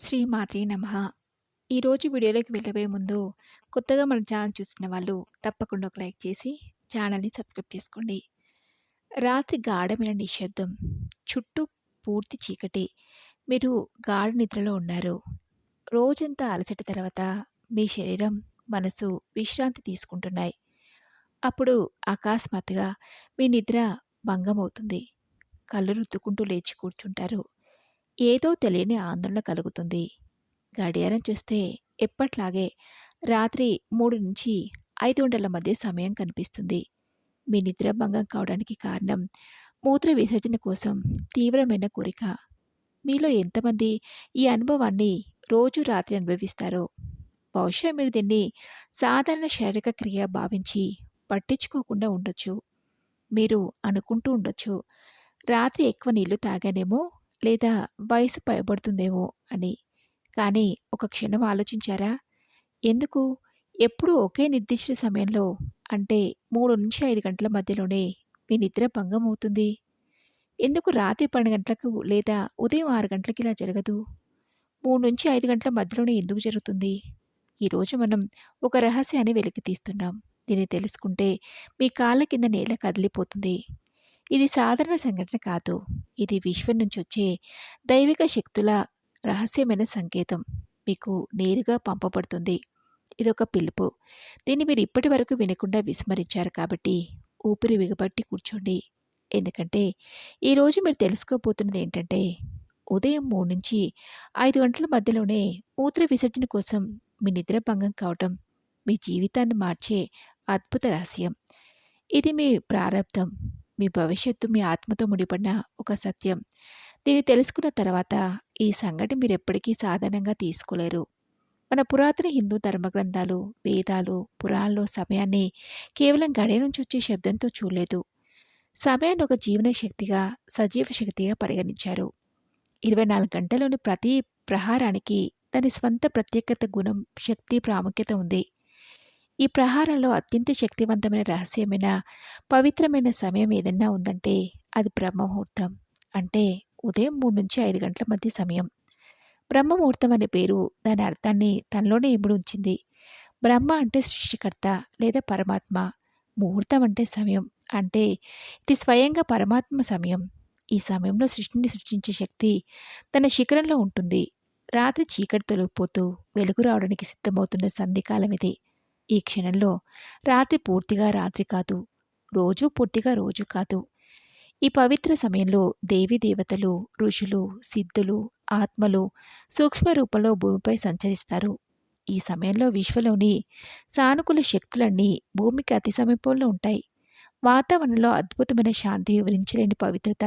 శ్రీ మాత్రి నమః. ఈరోజు వీడియోలోకి వెళ్ళబోయే ముందు కొత్తగా మన ఛానల్ చూస్తున్న వాళ్ళు తప్పకుండా ఒక లైక్ చేసి ఛానల్‌ని సబ్స్క్రైబ్ చేసుకోండి. రాత్రి గాఢమైన నిశ్శబ్దం. చుట్టూ పూర్తి చీకటి. మీరు గాఢ నిద్రలో ఉన్నారు. రోజంతా అలసట తర్వాత మీ శరీరం, మనసు విశ్రాంతి తీసుకుంటున్నాయి. అప్పుడు అకస్మాత్తుగా మీ నిద్ర భంగమవుతుంది. కళ్ళు రుద్దుకుంటూ లేచి కూర్చుంటారు. ఏదో తెలియని ఆందోళన కలుగుతుంది. గడియారం చూస్తే ఎప్పట్లాగే రాత్రి 3-5 గంటల మధ్య సమయం కనిపిస్తుంది. మీ నిద్ర భంగం కావడానికి కారణం మూత్ర విసర్జన కోసం తీవ్రమైన కోరిక. మీలో ఎంతమంది ఈ అనుభవాన్ని రోజు రాత్రి అనుభవిస్తారో? బహుశా మీరు దీన్ని సాధారణ శారీరక క్రియ భావించి పట్టించుకోకుండా ఉండొచ్చు. మీరు అనుకుంటూ ఉండొచ్చు. రాత్రి ఎక్కువ నీళ్ళు తాగానేమో లేదా వయసు పైబడుతుందేమో అని. కానీ ఒక క్షణం ఆలోచించారా? ఎందుకు ఎప్పుడూ ఒకే నిర్దిష్ట సమయంలో అంటే 3-5 గంటల మధ్యలోనే మీ నిద్ర భంగం అవుతుంది? ఎందుకు రాత్రి 12 గంటలకు లేదా ఉదయం ఆరు గంటలకి ఇలా జరగదు? 3-5 గంటల మధ్యలోనే ఎందుకు జరుగుతుంది? ఈరోజు మనం ఒక రహస్యాన్ని వెలికి తీస్తున్నాం. దీన్ని తెలుసుకుంటే మీ కాళ్ళ కింద నేల కదిలిపోతుంది. ఇది సాధారణ సంఘటన కాదు. ఇది విశ్వం నుంచి వచ్చే దైవిక శక్తుల రహస్యమైన సంకేతం మీకు నేరుగా పంపబడుతుంది. ఇది ఒక పిలుపు. దీన్ని మీరు ఇప్పటి వరకు వినకుండా విస్మరించారు కాబట్టి ఊపిరి విగబట్టి కూర్చోండి. ఎందుకంటే ఈరోజు మీరు తెలుసుకోబోతున్నది ఏంటంటే ఉదయం 3-5 గంటల మధ్యలోనే మూత్ర విసర్జన కోసం మీ నిద్ర భంగం కావటం మీ జీవితాన్ని మార్చే అద్భుత రహస్యం. ఇది మీ ప్రారంభం మీ భవిష్యత్తు మీ ఆత్మతో ముడిపడిన ఒక సత్యం. దీన్ని తెలుసుకున్న తర్వాత ఈ సంఘటన మీరెప్పటికీ సాధారణంగా తీసుకోలేరు. మన పురాతన హిందూ ధర్మగ్రంథాలు, వేదాలు, పురాణాల్లో సమయాన్ని కేవలం గడియ నుంచి వచ్చే శబ్దంతో చూడలేదు. సమయాన్ని ఒక జీవన శక్తిగా, సజీవ శక్తిగా పరిగణించారు. 24 గంటల్లోని ప్రతి ప్రహారానికి దాని స్వంత ప్రత్యేకత, గుణం, శక్తి, ప్రాముఖ్యత ఉంది. ఈ ప్రహారంలో అత్యంత శక్తివంతమైన, రహస్యమైన, పవిత్రమైన సమయం ఏదన్నా ఉందంటే అది బ్రహ్మముహూర్తం. అంటే ఉదయం 3-5 గంటల మధ్య సమయం. బ్రహ్మముహూర్తం అనే పేరు దాని అర్థాన్ని తనలోనే ఇప్పుడు ఉంచింది. బ్రహ్మ అంటే సృష్టికర్త లేదా పరమాత్మ. ముహూర్తం అంటే సమయం. అంటే ఇది స్వయంగా పరమాత్మ సమయం. ఈ సమయంలో సృష్టిని సృష్టించే శక్తి తన శిఖరంలో ఉంటుంది. రాత్రి చీకటి తొలగిపోతూ వెలుగు రావడానికి సిద్ధమవుతున్న సంధికాలం ఇది. ఈ క్షణంలో రాత్రి పూర్తిగా రాత్రి కాదు. రోజు పూర్తిగా రోజు కాదు. ఈ పవిత్ర సమయంలో దేవీ దేవతలు, ఋషులు, సిద్ధులు, ఆత్మలు సూక్ష్మ రూపంలో భూమిపై సంచరిస్తారు. ఈ సమయంలో విశ్వలోని సానుకూల శక్తులన్నీ భూమికి అతి సమీపంలో ఉంటాయి. వాతావరణంలో అద్భుతమైన శాంతి, వివరించలేని పవిత్రత,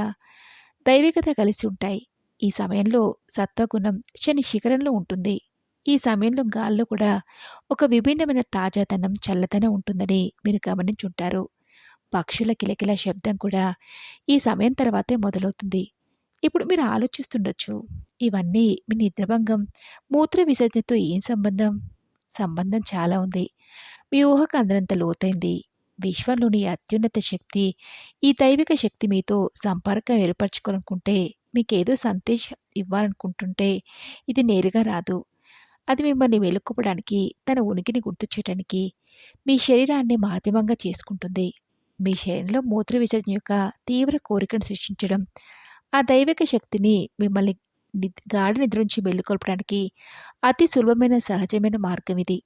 దైవికత కలిసి ఉంటాయి. ఈ సమయంలో సత్వగుణం శని శిఖరంలో ఉంటుంది. ఈ సమయంలో గాల్లో కూడా ఒక విభిన్నమైన తాజాదనం, చల్లదనం ఉంటుందని మీరు గమనించుంటారు. పక్షుల కిలకిల శబ్దం కూడా ఈ సమయం తర్వాతే మొదలవుతుంది. ఇప్పుడు మీరు ఆలోచిస్తుండొచ్చు. ఇవన్నీ మీ నిద్రభంగం, మూత్ర విసర్జనతో ఏం సంబంధం? సంబంధం చాలా ఉంది. మీ ఊహకు అందరంత లోతైంది. విశ్వంలోని అత్యున్నత శక్తి, ఈ దైవిక శక్తి మీతో సంపర్కం ఏర్పరచుకోవాలనుకుంటే, మీకేదో సందేశం ఇవ్వాలనుకుంటుంటే ఇది నేరుగా రాదు. అది మిమ్మల్ని మేలుకొల్పడానికి, తన ఉనికిని గుర్తు చేయటానికి మీ శరీరాన్ని మాధ్యమంగా చేసుకుంటుంది. మీ శరీరంలో మూత్ర విసర్జన యొక్క తీవ్ర కోరికను సృష్టించడం, ఆ దైవిక శక్తిని మిమ్మల్ని గాఢ నిద్ర నుంచి మేలుకొల్పడానికి అతి సులభమైన, సహజమైన మార్గం ఇది.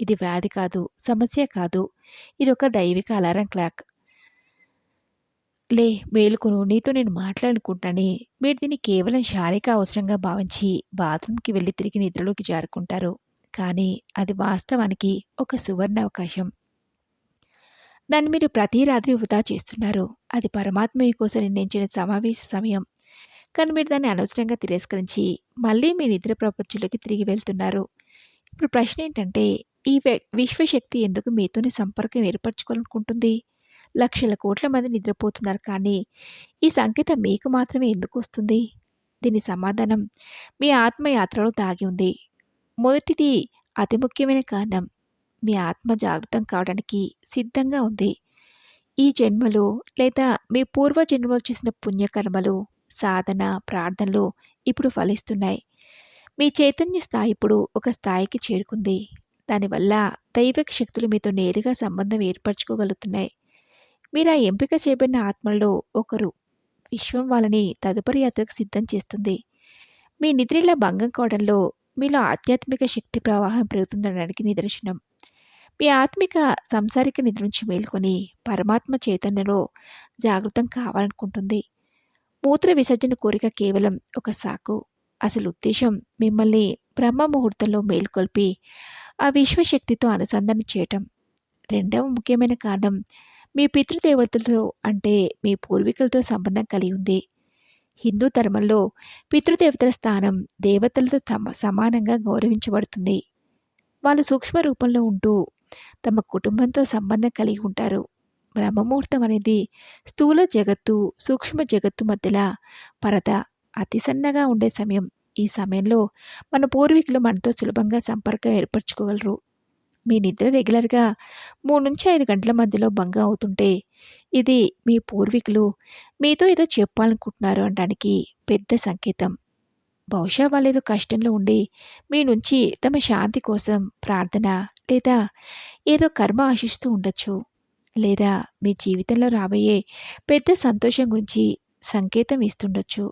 ఇది వ్యాధి కాదు, సమస్య కాదు. ఇది ఒక దైవిక అలారం క్లాక్. లే మేలుకును నీతో నేను మాట్లాడాలనుకుంటున్నానని మీరు దీన్ని కేవలం శారీరక అవసరంగా భావించి బాత్రూమ్‌కి వెళ్ళి తిరిగి నిద్రలోకి జారుకుంటారు. కానీ అది వాస్తవానికి ఒక సువర్ణ అవకాశం. దాన్ని మీరు ప్రతి రాత్రి వృధా చేస్తున్నారు. అది పరమాత్మ మీకోసం నిర్ణయించిన సమావేశ సమయం. కానీ మీరు దాన్ని అనవసరంగా తిరస్కరించి మళ్ళీ మీ నిద్ర ప్రపంచంలోకి తిరిగి వెళ్తున్నారు. ఇప్పుడు ప్రశ్న ఏంటంటే ఈ విశ్వశక్తి ఎందుకు మీతోనే సంపర్కం ఏర్పరచుకోవాలనుకుంటుంది? లక్షల కోట్ల మంది నిద్రపోతున్నారు కానీ ఈ సంకేతం మీకు మాత్రమే ఎందుకు వస్తుంది? దీని సమాధానం మీ ఆత్మయాత్రలో దాగి ఉంది. మొదటిది అతి ముఖ్యమైన కారణం. మీ ఆత్మ జాగృతం కావడానికి సిద్ధంగా ఉంది. ఈ జన్మలో లేదా మీ పూర్వ జన్మలో చేసిన పుణ్యకర్మలు, సాధన, ప్రార్థనలు ఇప్పుడు ఫలిస్తున్నాయి. మీ చైతన్య స్థాయి ఇప్పుడు ఒక స్థాయికి చేరుకుంది. దానివల్ల దైవిక శక్తులు మీతో నేరుగా సంబంధం ఏర్పరచుకోగలుగుతున్నాయి. మీరు ఆ ఎంపిక చేయబడిన ఆత్మల్లో ఒకరు. విశ్వం వాళ్ళని తదుపరి యాత్రకు సిద్ధం చేస్తుంది. మీ నిద్రలో భంగం కావడంలో మీలో ఆధ్యాత్మిక శక్తి ప్రవాహం పెరుగుతుందనడానికి నిదర్శనం. మీ ఆత్మిక సంసారిక నిద్ర నుంచి మేలుకొని పరమాత్మ చైతన్యలో జాగృతం కావాలనుకుంటుంది. మూత్ర విసర్జన కోరిక కేవలం ఒక సాకు. అసలు ఉద్దేశం మిమ్మల్ని బ్రహ్మ ముహూర్తంలో మేల్కొల్పి ఆ విశ్వశక్తితో అనుసంధానం చేయటం. రెండవ ముఖ్యమైన కారణం మీ పితృదేవతలతో అంటే మీ పూర్వీకులతో సంబంధం కలిగి ఉంది. హిందూ ధర్మంలో పితృదేవతల స్థానం దేవతలతో సమానంగా గౌరవించబడుతుంది. వాళ్ళు సూక్ష్మ రూపంలో ఉంటూ తమ కుటుంబంతో సంబంధం కలిగి ఉంటారు. బ్రహ్మముహూర్తం అనేది స్థూల జగత్తు, సూక్ష్మ జగత్తు మధ్యల పరద అతి సన్నగా ఉండే సమయం. ఈ సమయంలో మన పూర్వీకులు మనతో సులభంగా సంపర్కం ఏర్పరచుకోగలరు. మీ నిద్ర రెగ్యులర్‌గా 3-5 గంటల మధ్యలో భంగం అవుతుంటే, ఇది మీ పూర్వీకులు మీతో ఏదో చెప్పాలనుకుంటున్నారు అనడానికి పెద్ద సంకేతం. బహుశా వాళ్ళు ఏదో కష్టంలో ఉండి మీ నుంచి తమ శాంతి కోసం ప్రార్థన లేదా ఏదో కర్మ ఆశిస్తూ ఉండొచ్చు. లేదా మీ జీవితంలో రాబోయే పెద్ద సంతోషం గురించి సంకేతం ఇస్తుండొచ్చు.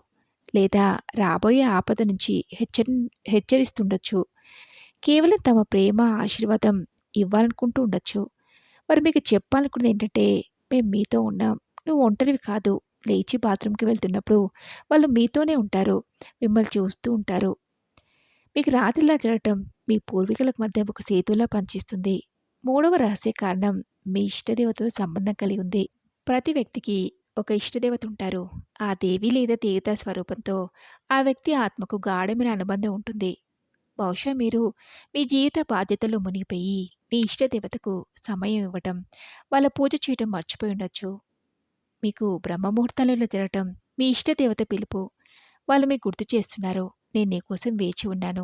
లేదా రాబోయే ఆపద నుంచి హెచ్చరి హెచ్చరిస్తుండొచ్చు. కేవలం తమ ప్రేమ, ఆశీర్వాదం ఇవ్వాలనుకుంటూ ఉండొచ్చు. మరి మీకు చెప్పాలనుకున్నది ఏంటంటే, "మేము మీతో ఉన్నాం. నువ్వు ఒంటరివి కాదు." లేచి బాత్రూమ్‌కి వెళ్తున్నప్పుడు వాళ్ళు మీతోనే ఉంటారు. మిమ్మల్ని చూస్తూ ఉంటారు. మీకు రాత్రిలా జరగటం మీ పూర్వీకులకు మధ్య ఒక సేతువులా పనిచేస్తుంది. మూడవ రహస్య కారణం మీ ఇష్టదేవతతో సంబంధం కలిగి ఉంది. ప్రతి వ్యక్తికి ఒక ఇష్టదేవత ఉంటారు. ఆ దేవి లేదా దేవతా స్వరూపంతో ఆ వ్యక్తి ఆత్మకు గాఢమైన అనుబంధం ఉంటుంది. బహుశా మీరు మీ జీవిత బాధ్యతలు మునిగిపోయి మీ ఇష్టదేవతకు సమయం ఇవ్వటం, వాళ్ళ పూజ చేయటం మర్చిపోయి ఉండొచ్చు. మీకు బ్రహ్మముహూర్తంలో తిరగటం జరగటం మీ ఇష్టదేవత పిలుపు. వాళ్ళు మీకు గుర్తు చేస్తున్నారు. నేను నీకోసం వేచి ఉన్నాను.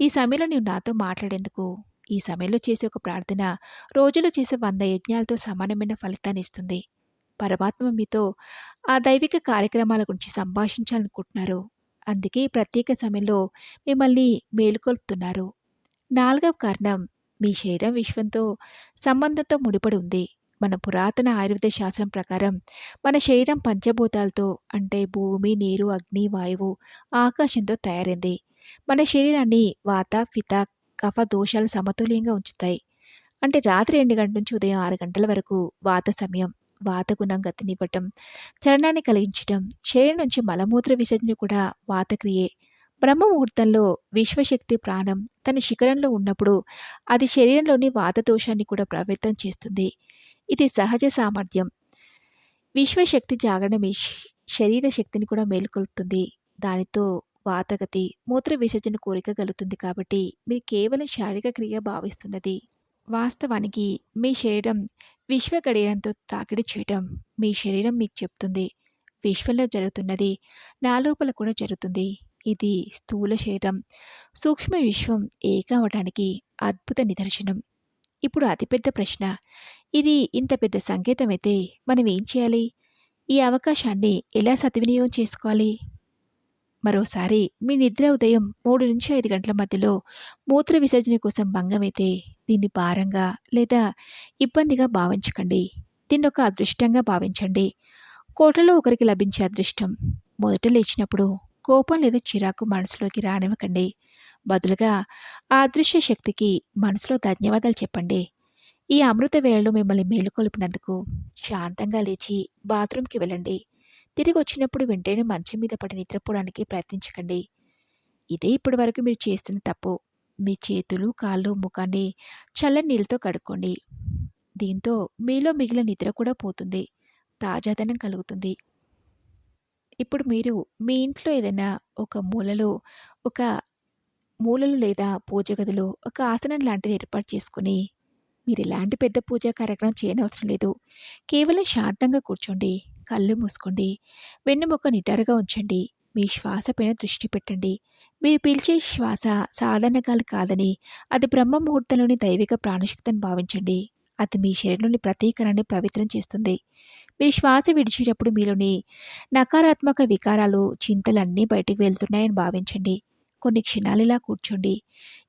ఈ సమయంలో నీవు నాతో మాట్లాడేందుకు. ఈ సమయంలో చేసే ఒక ప్రార్థన రోజులో చేసే వంద యజ్ఞాలతో సమానమైన ఫలితాన్ని ఇస్తుంది. పరమాత్మ మీతో ఆ దైవిక కార్యక్రమాల గురించి సంభాషించాలనుకుంటున్నారు. అందుకే ఈ ప్రత్యేక సమయంలో మిమ్మల్ని మేలుకొల్పుతున్నారు. నాలుగవ కారణం మీ శరీరం విశ్వంతో సంబంధంతో ముడిపడి ఉంది. మన పురాతన ఆయుర్వేద శాస్త్రం ప్రకారం మన శరీరం పంచభూతాలతో అంటే భూమి, నీరు, అగ్ని, వాయువు, ఆకాశంతో తయారైంది. మన శరీరాన్ని వాత, పిత, కఫ దోషాలు సమతుల్యంగా ఉంచుతాయి. అంటే రాత్రి రెండు గంటల నుంచి ఉదయం ఆరు గంటల వరకు వాత సమయం. వాత గుణం గతినివ్వటం, చలనాన్ని కలిగించటం, శరీరం నుంచి మలమూత్ర విసర్జన కూడా వాతక్రియే బ్రహ్మ ముహూర్తంలో విశ్వశక్తి ప్రాణం తన శిఖరంలో ఉన్నప్పుడు అది శరీరంలోని వాత దోషాన్ని కూడా ప్రభావితం చేస్తుంది. ఇది సహజ సామర్థ్యం. విశ్వశక్తి జాగరణ మీ శరీర శక్తిని కూడా మేలుకొల్పుతుంది. దానితో వాతగతి, మూత్ర విసర్జన కోరిక కలుగుతుంది కాబట్టి మీరు కేవలం శారీరక క్రియ భావిస్తున్నది. వాస్తవానికి మీ శరీరం విశ్వ గడియారంతో తాకిడి చేయటం మీ శరీరం మీకు చెప్తుంది. విశ్వంలో జరుగుతున్నది నా లోపల కూడా జరుగుతుంది. ఇది స్థూల శరీరం, సూక్ష్మ విశ్వం ఏకావటానికి అద్భుత నిదర్శనం. ఇప్పుడు అతిపెద్ద ప్రశ్న ఇది ఇంత పెద్ద సంకేతం అయితే మనం ఏం చేయాలి? ఈ అవకాశాన్ని ఎలా సద్వినియోగం చేసుకోవాలి? మరోసారి మీ నిద్ర ఉదయం 3-5 గంటల మధ్యలో మూత్ర విసర్జన కోసం భంగమైతే దీన్ని భారంగా లేదా ఇబ్బందిగా భావించకండి. ఒక అదృష్టంగా భావించండి. కోట్లలో ఒకరికి లభించే అదృష్టం. మొదట లేచినప్పుడు కోపం లేదా చిరాకు మనసులోకి రానివ్వకండి. బదులుగా ఆ అదృశ్య శక్తికి మనసులో ధన్యవాదాలు చెప్పండి. ఈ అమృత వేళలో మిమ్మల్ని మేలుకొల్పినందుకు. శాంతంగా లేచి బాత్రూమ్‌కి వెళ్ళండి. తిరిగి వచ్చినప్పుడు వెంటనే మంచం మీద పడి నిద్రపోవడానికి ప్రయత్నించకండి. ఇదే ఇప్పటివరకు మీరు చేస్తున్న తప్పు. మీ చేతులు, కాళ్ళు, ముఖాన్ని చల్లని నీళ్ళతో కడుక్కోండి. దీంతో మీలో మిగిలిన నిద్ర కూడా పోతుంది. తాజాదనం కలుగుతుంది. ఇప్పుడు మీరు మీ ఇంట్లో ఏదైనా ఒక మూలలో ఒక మూలలు లేదా పూజ గదిలో ఒక ఆసనం లాంటిది ఏర్పాటు చేసుకొని మీరెలాంటి పెద్ద పూజా కార్యక్రమం చేయనవసరం లేదు. కేవలం శాంతంగా కూర్చోండి. కళ్ళు మూసుకోండి. వెన్నుముక నిటారుగా ఉంచండి. మీ శ్వాస పైన దృష్టి పెట్టండి. మీరు పీల్చే శ్వాస సాధారణ గాలి కాదని, అది బ్రహ్మ ముహూర్తంలోని దైవిక ప్రాణశక్తిని భావించండి. అది మీ శరీరంలోని ప్రతీకరాన్ని పవిత్రం చేస్తుంది. మీరు శ్వాస విడిచేటప్పుడు మీలోని నకారాత్మక వికారాలు, చింతలన్నీ బయటికి వెళ్తున్నాయని భావించండి. కొన్ని క్షణాలు ఇలా కూర్చోండి.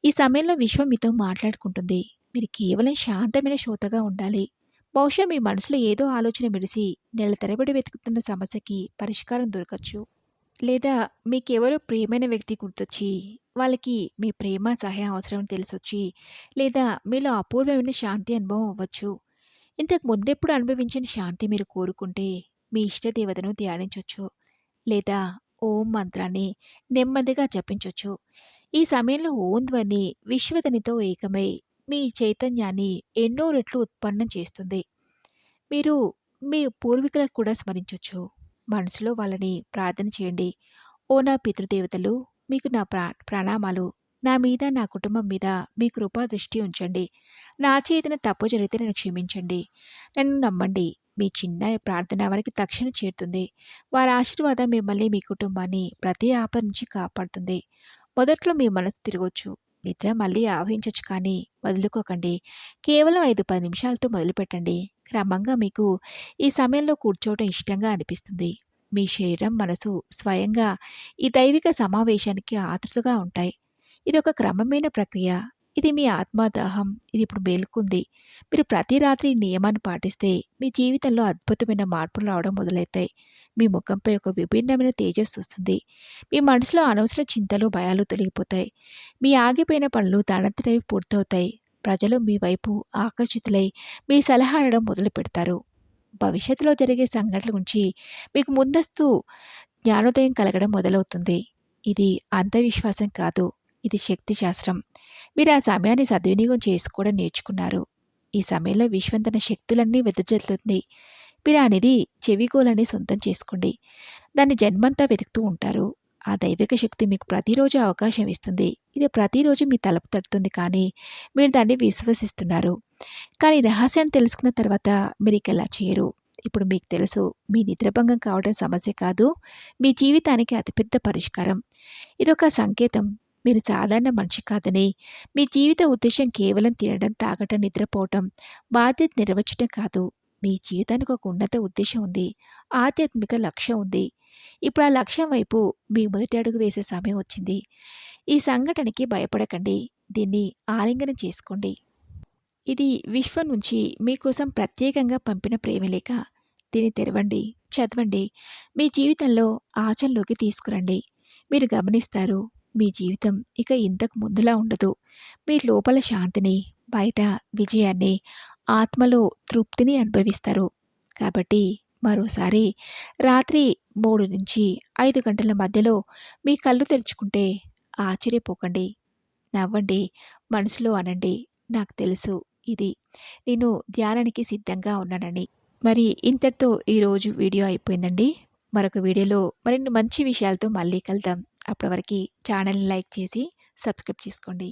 ఈ సమయంలో విశ్వం మీతో మాట్లాడుకుంటుంది. మీరు కేవలం శాంతమైన శ్రోతగా ఉండాలి. బహుశా మీ మనసులో ఏదో ఆలోచన మెరిసి నెల తరబడి వెతుకుతున్న సమస్యకి పరిష్కారం దొరకచ్చు. లేదా మీకెవరో ప్రియమైన వ్యక్తి గుర్తొచ్చి, వాళ్ళకి మీ ప్రేమ, సహాయం అవసరమని తెలిసొచ్చి, లేదా మీలో అపూర్వమైన శాంతి అనుభవం అవ్వచ్చు. ఇంతకు ముందెప్పుడు అనుభవించిన శాంతి మీరు కోరుకుంటే, మీ ఇష్ట దేవతను లేదా ఓం మంత్రాన్ని నెమ్మదిగా జపించవచ్చు ఈ సమయంలో ఓం ధ్వని విశ్వధనితో ఏకమై మీ చైతన్యాన్ని ఎన్నో రెట్లు ఉత్పన్నం చేస్తుంది. మీరు మీ పూర్వీకులను కూడా స్మరించవచ్చు మనసులో వాళ్ళని ప్రార్థన చేయండి. ఓ నా పితృదేవతలు మీకు నా ప్రా ప్రణామాలు. నా మీద, నా కుటుంబం మీద మీ కృపా దృష్టి ఉంచండి. నా చేతిన తప్పు జరిగితే నన్ను క్షమించండి. నన్ను నమ్మండి. మీ చిన్న ప్రార్థన వారికి తక్షణ చేరుతుంది. వారి ఆశీర్వాదం మిమ్మల్ని, మీ కుటుంబాన్ని ప్రతి ఆపద నుంచి కాపాడుతుంది. మొదట్లో మీ మనసు తిరగవచ్చు నిద్ర మళ్ళీ ఆవహించొచ్చు కానీ వదులుకోకండి. కేవలం 5, 10 నిమిషాలతో మొదలుపెట్టండి. క్రమంగా మీకు ఈ సమయంలో కూర్చోవటం ఇష్టంగా అనిపిస్తుంది. మీ శరీరం, మనసు స్వయంగా ఈ దైవిక సమావేశానికి ఆతృతగా ఉంటాయి. ఇది ఒక క్రమమైన ప్రక్రియ. ఇది మీ ఆత్మదాహం ఇది ఇప్పుడు మేలుకుంది. మీరు ప్రతి రాత్రి నియమాన్ని పాటిస్తే మీ జీవితంలో అద్భుతమైన మార్పులు రావడం మొదలవుతాయి. మీ ముఖంపై ఒక విభిన్నమైన తేజస్సు వస్తుంది. మీ మనసులో అనవసర చింతలు, భయాలు తొలగిపోతాయి. మీ ఆగిపోయిన పనులు తనంతటవి పూర్తవుతాయి. ప్రజలు మీ వైపు ఆకర్షితులై మీ సలహా అడగడం మొదలుపెడతారు. భవిష్యత్తులో జరిగే సంఘటనల గురించి మీకు ముందస్తు జ్ఞానోదయం కలగడం మొదలవుతుంది. ఇది అంధవిశ్వాసం కాదు. ఇది శక్తి శాస్త్రం. మీరు ఆ సమయాన్ని సద్వినియోగం చేసుకోవడం నేర్చుకున్నారు. ఈ సమయంలో విశ్వం తన శక్తులన్నీ వెదజల్లుతుంది. మీరు ఆ నిధి చెవిగోలని సొంతం చేసుకోండి. దాన్ని జన్మంతా వెతుకుతూ ఉంటారు. ఆ దైవిక శక్తి మీకు ప్రతిరోజు అవకాశం ఇస్తుంది. ఇది ప్రతిరోజు మీ తలుపు తడుతుంది కానీ మీరు దాన్ని విశ్వసిస్తున్నారు. కానీ రహస్యాన్ని తెలుసుకున్న తర్వాత మీరికలా చేయరు. ఇప్పుడు మీకు తెలుసు మీ నిద్రభంగం కావడం సమస్య కాదు. మీ జీవితానికి అతిపెద్ద పరిష్కారం. ఇదొక సంకేతం. మీరు సాధారణ మనిషి కాదని, మీ జీవిత ఉద్దేశం కేవలం తినడం, తాగటం, నిద్రపోవటం, బాధ్యత నెరవేర్చడం కాదు. మీ జీవితానికి ఒక ఉన్నత ఉద్దేశం ఉంది. ఆధ్యాత్మిక లక్ష్యం ఉంది. ఇప్పుడు ఆ లక్ష్యం వైపు మీ మొదటి అడుగు వేసే సమయం వచ్చింది. ఈ సంఘటనకి భయపడకండి. దీన్ని ఆలింగనం చేసుకోండి. ఇది విశ్వం నుంచి మీకోసం ప్రత్యేకంగా పంపిన ప్రేమలేఖ. దీన్ని తెరవండి, చదవండి. మీ జీవితంలో ఆచరణలోకి తీసుకురండి. మీరు గమనిస్తారు మీ జీవితం ఇక ఇంతకు ముందులా ఉండదు. మీ లోపల శాంతిని, బయట విజయాన్ని, ఆత్మలో తృప్తిని అనుభవిస్తారు. కాబట్టి మరోసారి రాత్రి 3-5 గంటల మధ్యలో మీ కళ్ళు తెరుచుకుంటే ఆశ్చర్యపోకండి. నవ్వండి. మనసులో అనండి నాకు తెలుసు ఇది. నేను ధ్యానానికి సిద్ధంగా ఉన్నానని. మరి ఇంతటితో ఈరోజు వీడియో అయిపోయిందండి. మరొక వీడియోలో మరిన్ని మంచి విషయాలతో మళ్ళీ కలుద్దాం. అప్పటి వరకి ఛానల్‌ని లైక్ చేసి సబ్స్క్రైబ్ చేసుకోండి.